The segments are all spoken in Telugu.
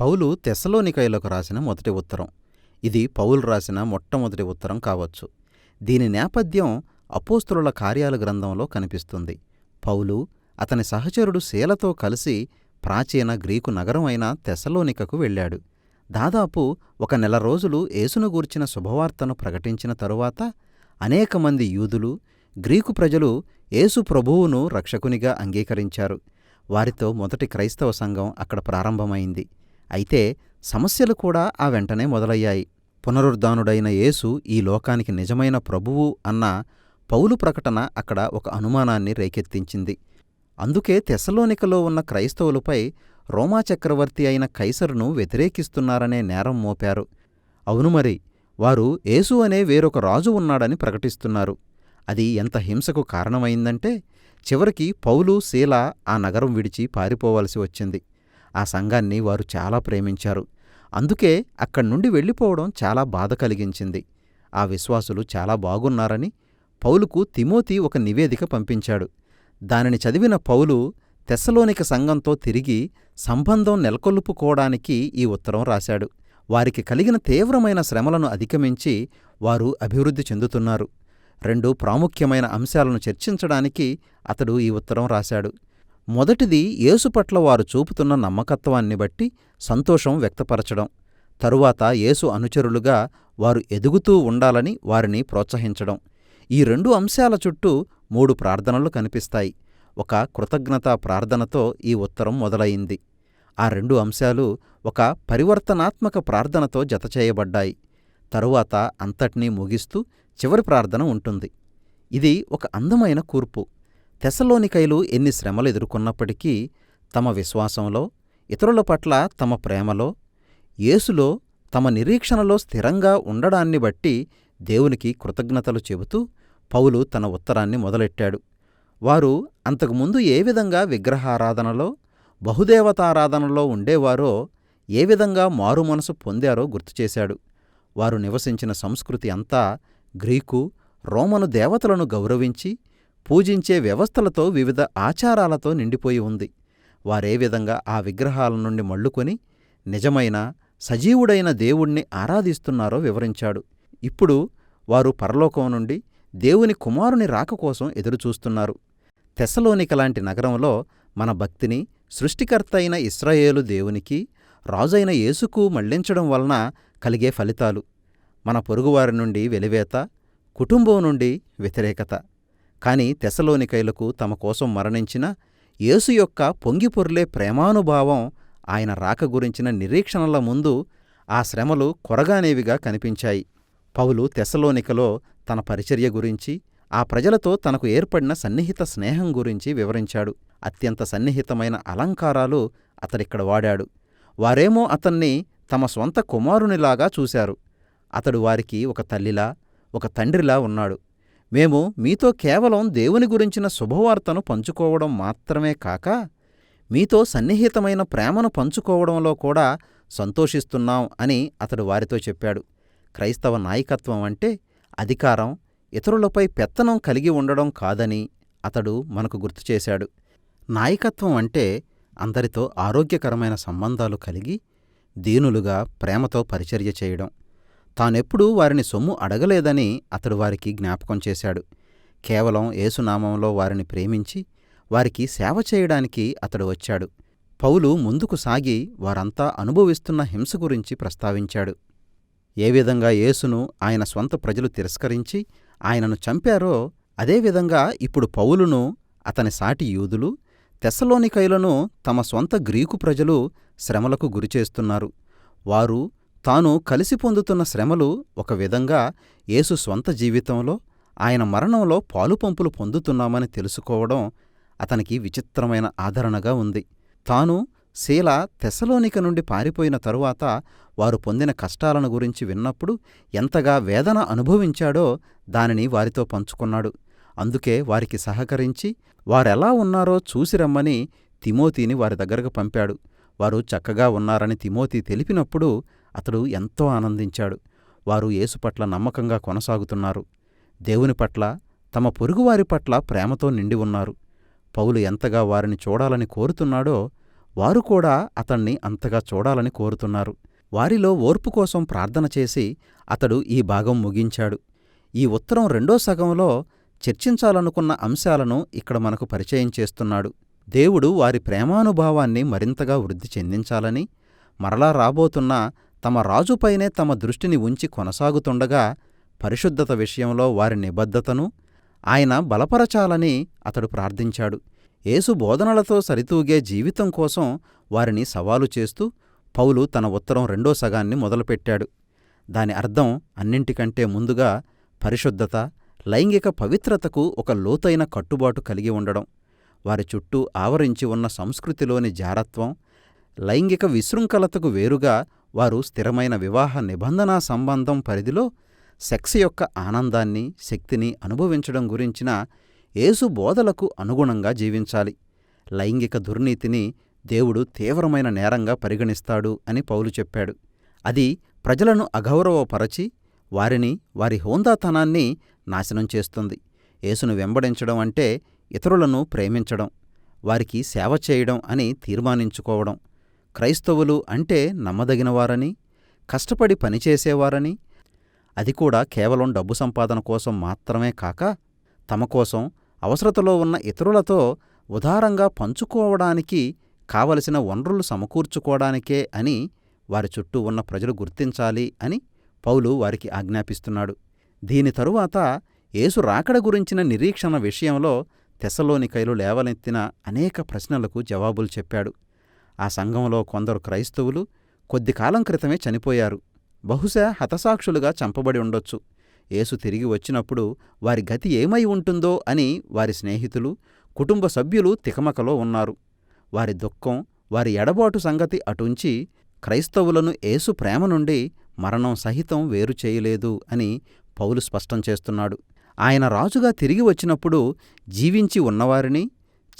పౌలు తెసలోనికాయలకు రాసిన మొదటి ఉత్తరం. ఇది పౌలు రాసిన మొట్టమొదటి ఉత్తరం కావచ్చు. దీని నేపథ్యం అపోస్తుల కార్యాల గ్రంథంలో కనిపిస్తుంది. పౌలు అతని సహచరుడు శీలతో కలిసి ప్రాచీన గ్రీకు నగరం అయిన తెసలోనికకు వెళ్ళాడు. దాదాపు ఒక నెల రోజులు యేసును గూర్చిన శుభవార్తను ప్రకటించిన తరువాత అనేక మంది యూదులు గ్రీకు ప్రజలు యేసు ప్రభువును రక్షకునిగా అంగీకరించారు. వారితో మొదటి క్రైస్తవ సంఘం అక్కడ ప్రారంభమైంది. అయితే సమస్యలు కూడా ఆ వెంటనే మొదలయ్యాయి. పునరుద్ధానుడైన యేసు ఈ లోకానికి నిజమైన ప్రభువు అన్న పౌలు ప్రకటన అక్కడ ఒక అనుమానాన్ని రేకెత్తించింది. అందుకే తెసలోనికలో ఉన్న క్రైస్తవులపై రోమా చక్రవర్తి అయిన కైసరును వ్యతిరేకిస్తున్నారనే నేరం మోపారు. అవును మరి వారు యేసు అనే వేరొక రాజు ఉన్నాడని ప్రకటిస్తున్నారు. అది ఎంత హింసకు కారణమైందంటే చివరికి పౌలు శీల ఆ నగరం విడిచి పారిపోవలసి వచ్చింది. ఆ సంఘాన్ని వారు చాలా ప్రేమించారు. అందుకే అక్కడ్నుండి వెళ్ళిపోవడం చాలా బాధ కలిగించింది. ఆ విశ్వాసులు చాలా బాగున్నారని పౌలుకు తిమోతి ఒక నివేదిక పంపించాడు. దానిని చదివిన పౌలు తెస్సలోనిక సంఘంతో తిరిగి సంబంధం నెలకొల్పుకోవడానికి ఈ ఉత్తరం రాశాడు. వారికి కలిగిన తీవ్రమైన శ్రమలను అధిగమించి వారు అభివృద్ధి చెందుతున్నారు. రెండు ప్రాముఖ్యమైన అంశాలను చర్చించడానికి అతడు ఈ ఉత్తరం రాశాడు. మొదటిది యేసు పట్ల వారు చూపుతున్న నమ్మకత్వాన్ని బట్టి సంతోషం వ్యక్తపరచడం. తరువాత యేసు అనుచరులుగా వారు ఎదుగుతూ ఉండాలని వారిని ప్రోత్సహించడం. ఈ రెండు అంశాల చుట్టూ మూడు ప్రార్థనలు కనిపిస్తాయి. ఒక కృతజ్ఞతా ప్రార్థనతో ఈ ఉత్తరం మొదలయింది ఆ రెండు అంశాలు ఒక పరివర్తనాత్మక ప్రార్థనతో జతచేయబడ్డాయి. తరువాత అంతటినీ ముగిస్తూ చివరి ప్రార్థన ఉంటుంది. ఇది ఒక అందమైన కూర్పు. తెసలోనికైలు ఎన్ని శ్రమలు ఎదుర్కొన్నప్పటికీ తమ విశ్వాసంలో ఇతరుల పట్ల తమ ప్రేమలో యేసులో తమ నిరీక్షణలో స్థిరంగా ఉండడాన్ని బట్టి దేవునికి కృతజ్ఞతలు చెబుతూ పౌలు తన ఉత్తరాన్ని మొదలెట్టాడు. వారు అంతకుముందు ఏ విధంగా విగ్రహారాధనలో బహుదేవతారాధనలో ఉండేవారో ఏ విధంగా మారుమనసు పొందారో గుర్తుచేశాడు వారు నివసించిన సంస్కృతి అంతా గ్రీకు రోమను దేవతలను గౌరవించి పూజించే వ్యవస్థలతో వివిధ ఆచారాలతో నిండిపోయి ఉంది. వారే విధంగా ఆ విగ్రహాల నుండి మళ్ళుకొని నిజమైన సజీవుడైన దేవుణ్ణి ఆరాధిస్తున్నారో వివరించాడు. ఇప్పుడు వారు పరలోకం నుండి దేవుని కుమారుని రాక కోసం ఎదురుచూస్తున్నారు. తెసలోనిక లాంటి నగరంలో మన భక్తిని సృష్టికర్త అయిన ఇస్రాయేలు దేవునికి రాజైన యేసుకు మళ్ళించడం వలన కలిగే ఫలితాలు. మన పొరుగువారి నుండి వెలివేత కుటుంబం నుండి వ్యతిరేకత. కాని తెసలోనికైలకు తమ కోసం మరణించిన యేసు యొక్క పొంగిపొర్లే ప్రేమానుభావం ఆయన రాక గురించిన నిరీక్షణల ముందు ఆ శ్రమలు కొరగానేవిగా కనిపించాయి. పౌలు తెసలోనికలో తన పరిచర్య గురించి ఆ ప్రజలతో తనకు ఏర్పడిన సన్నిహిత స్నేహం గురించి వివరించాడు. అత్యంత సన్నిహితమైన అలంకారాలు అతడిక్కడ వాడాడు. వారేమో అతన్ని తమ స్వంత కుమారునిలాగా చూశారు. అతడు వారికి ఒక తల్లిలా ఒక తండ్రిలా ఉన్నాడు. మేము మీతో కేవలం దేవుని గురించిన శుభవార్తను పంచుకోవడం మాత్రమే కాక మీతో సన్నిహితమైన ప్రేమను పంచుకోవడంలో కూడా సంతోషిస్తున్నాం అని అతడు వారితో చెప్పాడు. క్రైస్తవ నాయకత్వం అంటే అధికారం ఇతరులపై పెత్తనం కలిగి ఉండడం కాదని అతడు మనకు గుర్తుచేశాడు నాయకత్వం అంటే అందరితో ఆరోగ్యకరమైన సంబంధాలు కలిగి దీనులుగా ప్రేమతో పరిచర్య చేయడం. తానెప్పుడూ వారిని సొమ్ము అడగలేదని అతడు వారికి జ్ఞాపకం చేశాడు. కేవలం ఏసునామంలో వారిని ప్రేమించి వారికి సేవ చేయడానికి అతడు వచ్చాడు. పౌలు ముందుకు సాగి వారంతా అనుభవిస్తున్న హింస గురించి ప్రస్తావించాడు. ఏ విధంగా యేసును ఆయన స్వంత ప్రజలు తిరస్కరించి ఆయనను చంపారో అదేవిధంగా ఇప్పుడు పౌలును అతని సాటి యూదులు తెస్సలోనికైలను తమ స్వంత గ్రీకు ప్రజలు శ్రమలకు గురిచేస్తున్నారు. వారు తాను కలిసి పొందుతున్న శ్రమలు ఒక విధంగా యేసు స్వంత జీవితంలో ఆయన మరణంలో పాలుపంపులు పొందుతున్నామని తెలుసుకోవడం అతనికి విచిత్రమైన ఆదరణగా ఉంది. తాను శీల తెసలోనిక నుండి పారిపోయిన తరువాత వారు పొందిన కష్టాలను గురించి విన్నప్పుడు ఎంతగా వేదన అనుభవించాడో దానిని వారితో పంచుకున్నాడు. అందుకే వారికి సహకరించి వారెలా ఉన్నారో చూసి రమ్మని తిమోతిని వారి దగ్గరకు పంపాడు. వారు చక్కగా ఉన్నారని తిమోతి తెలిపినప్పుడు అతడు ఎంతో ఆనందించాడు. వారు యేసు పట్ల నమ్మకంగా కొనసాగుతున్నారు. దేవుని పట్ల తమ పొరుగువారి పట్ల ప్రేమతో నిండి ఉన్నారు. పౌలు ఎంతగా వారిని చూడాలని కోరుతున్నాడో వారు కూడా అతణ్ణి అంతగా చూడాలని కోరుతున్నారు. వారిలో ఓర్పు కోసం ప్రార్థన చేసి అతడు ఈ భాగం ముగించాడు. ఈ ఉత్తరం రెండో సగంలో చర్చించాలనుకున్న అంశాలను ఇక్కడ మనకు పరిచయం చేస్తున్నాడు. దేవుడు వారి ప్రేమానుభావాన్ని మరింతగా వృద్ధి చెందించాలని మరలా రాబోతున్న తమ రాజుపైనే తమ దృష్టిని ఉంచి కొనసాగుతుండగా పరిశుద్ధత విషయంలో వారి నిబద్ధతను ఆయన బలపరచాలని అతడు ప్రార్థించాడు. యేసు బోధనలతో సరితూగే జీవితం కోసం వారిని సవాలు చేస్తూ పౌలు తన ఉత్తరం రెండో సగాన్ని మొదలుపెట్టాడు. దాని అర్థం అన్నింటికంటే ముందుగా పరిశుద్ధత లైంగిక పవిత్రతకు ఒక లోతైన కట్టుబాటు కలిగి ఉండడం వారి చుట్టూ ఆవరించి ఉన్న సంస్కృతిలోని జారత్వం లైంగిక విశృంఖలతకు వేరుగా వారు స్థిరమైన వివాహ నిబంధనా సంబంధం పరిధిలో సెక్స్ యొక్క ఆనందాన్ని శక్తిని అనుభవించడం గురించిన యేసు బోధలకు అనుగుణంగా జీవించాలి. లైంగిక దుర్నీతిని దేవుడు తీవ్రమైన నేరంగా పరిగణిస్తాడు అని పౌలు చెప్పాడు. అది ప్రజలను అగౌరవపరచి వారిని వారి హోందాతనాన్ని నాశనం చేస్తుంది. యేసును వెంబడించడం అంటే ఇతరులను ప్రేమించడం వారికి సేవ చేయడం అని తీర్మానించుకోవడం. క్రైస్తవులు అంటే నమ్మదగినవారని కష్టపడి పనిచేసేవారని అది కూడా కేవలం డబ్బు సంపాదన కోసం మాత్రమే కాక తమ కోసం అవసరతలో ఉన్న ఇతరులతో ఉదారంగా పంచుకోవడానికి కావలసిన వనరులు సమకూర్చుకోవడానికే అని వారి చుట్టూ ఉన్న ప్రజలు గుర్తించాలి అని పౌలు వారికి ఆజ్ఞాపిస్తున్నాడు. దీని తరువాత యేసు రాకడ గురించిన నిరీక్షణ విషయంలో తెసలోనికైలు లేవనెత్తిన అనేక ప్రశ్నలకు జవాబులు చెప్పాడు. ఆ సంఘంలో కొందరు క్రైస్తవులు కొద్ది కాలం క్రితమే చనిపోయారు. బహుశా హతసాక్షులుగా చంపబడి ఉండొచ్చు. యేసు తిరిగి వచ్చినప్పుడు వారి గతి ఏమై ఉంటుందో అని వారి స్నేహితులు కుటుంబ సభ్యులు తికమకలో ఉన్నారు. వారి దుఃఖం వారి ఎడబాటు సంగతి అటుంచి క్రైస్తవులను యేసు ప్రేమ నుండి మరణం సహితం వేరు చేయలేదు అని పౌలు స్పష్టం చేస్తున్నాడు. ఆయన రాజుగా తిరిగి వచ్చినప్పుడు జీవించి ఉన్నవారిని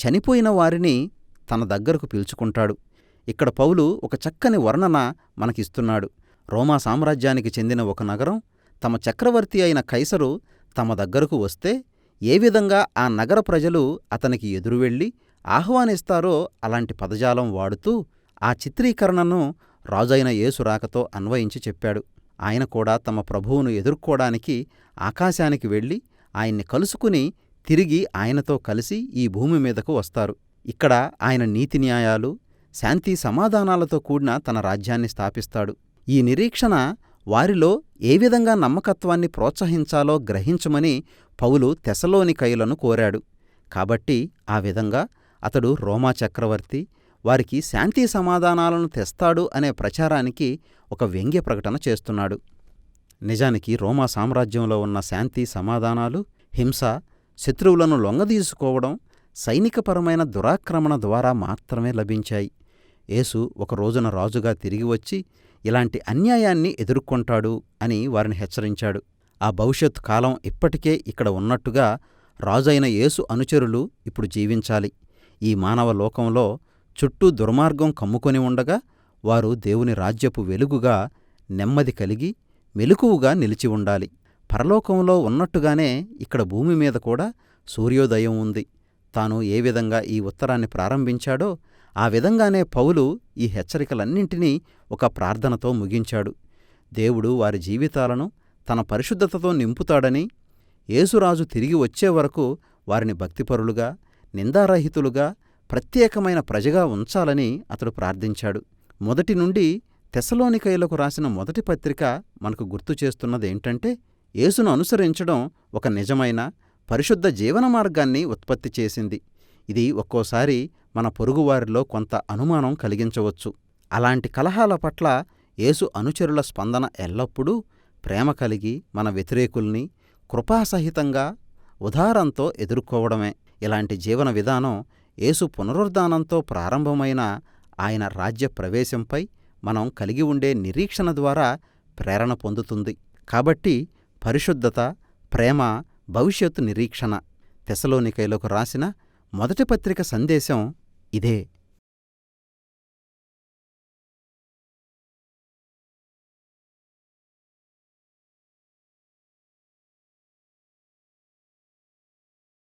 చనిపోయిన వారిని తన దగ్గరకు పిలుచుకుంటాడు. ఇక్కడ పౌలు ఒక చక్కని వర్ణన మనకిస్తున్నాడు. రోమా సామ్రాజ్యానికి చెందిన ఒక నగరం తమ చక్రవర్తి అయిన కైసరు తమ దగ్గరకు వస్తే ఏ విధంగా ఆ నగర ప్రజలు అతనికి ఎదురువెళ్ళి ఆహ్వానిస్తారో అలాంటి పదజాలం వాడుతూ ఆ చిత్రీకరణను రాజైన యేసు రాకతో అన్వయించి చెప్పాడు. ఆయన కూడా తమ ప్రభువును ఎదుర్కోవడానికి ఆకాశానికి వెళ్ళి ఆయన్ని కలుసుకుని తిరిగి ఆయనతో కలిసి ఈ భూమి మీదకు వస్తారు. ఇక్కడ ఆయన నీతి న్యాయాలు శాంతి సమాధానాలతో కూడిన తన రాజ్యాన్ని స్థాపిస్తాడు. ఈ నిరీక్షణ వారిలో ఏ విధంగా నమ్మకత్వాన్ని ప్రోత్సహించాలో గ్రహించమని పౌలు తెసలోనికైలను కోరాడు. కాబట్టి ఆ విధంగా అతడు రోమా చక్రవర్తి వారికి శాంతి సమాధానాలను తెస్తాడు అనే ప్రచారానికి ఒక వ్యంగ్య ప్రకటన చేస్తున్నాడు. నిజానికి రోమా సామ్రాజ్యంలో ఉన్న శాంతి సమాధానాలు హింస శత్రువులను లొంగదీసుకోవడం సైనికపరమైన దురాక్రమణ ద్వారా మాత్రమే లభించాయి. యేసు ఒక రోజున రాజుగా తిరిగి వచ్చి ఇలాంటి అన్యాయాన్ని ఎదుర్కొంటాడు అని వారిని హెచ్చరించాడు. ఆ భవిష్యత్ కాలం ఇప్పటికే ఇక్కడ ఉన్నట్టుగా రాజైన యేసు అనుచరులు ఇప్పుడు జీవించాలి. ఈ మానవ లోకంలో చుట్టూ దుర్మార్గం కమ్ముకొని ఉండగా వారు దేవుని రాజ్యపు వెలుగుగా నెమ్మది కలిగి మెలకువగా నిలిచి ఉండాలి. పరలోకంలో ఉన్నట్టుగానే ఇక్కడ భూమి మీద కూడా సూర్యోదయం ఉంది. తాను ఏ విధంగా ఈ ఉత్తరాన్ని ప్రారంభించాడో ఆ విధంగానే పౌలు ఈ హెచ్చరికలన్నింటినీ ఒక ప్రార్థనతో ముగించాడు. దేవుడు వారి జీవితాలను తన పరిశుద్ధతతో నింపుతాడని యేసురాజు తిరిగి వచ్చే వరకు వారిని భక్తిపరులుగా నిందారహితులుగా ప్రత్యేకమైన ప్రజగా ఉంచాలని అతడు ప్రార్థించాడు. మొదటి నుండి తెసలోనికైలకు రాసిన మొదటి పత్రిక మనకు గుర్తు చేస్తున్నదేంటంటే యేసును అనుసరించడం ఒక నిజమైన పరిశుద్ధ జీవన మార్గాన్ని ఉత్పత్తి చేసింది. ఇది ఒక్కోసారి మన పొరుగువారిలో కొంత అనుమానం కలిగించవచ్చు. అలాంటి కలహాల పట్ల యేసు అనుచరుల స్పందన ఎల్లప్పుడూ ప్రేమ కలిగి మన వ్యతిరేకుల్ని కృపాసహితంగా ఉదారంతో ఎదుర్కోవడమే. ఇలాంటి జీవన విధానం యేసు పునరుద్ధానంతో ప్రారంభమైన ఆయన రాజ్య ప్రవేశంపై మనం కలిగి ఉండే నిరీక్షణ ద్వారా ప్రేరణ పొందుతుంది. కాబట్టి పరిశుద్ధత ప్రేమ భవిష్యత్తు నిరీక్షణ. తెసలోనికైలకు రాసిన మొదటి పత్రిక సందేశం ఇదే.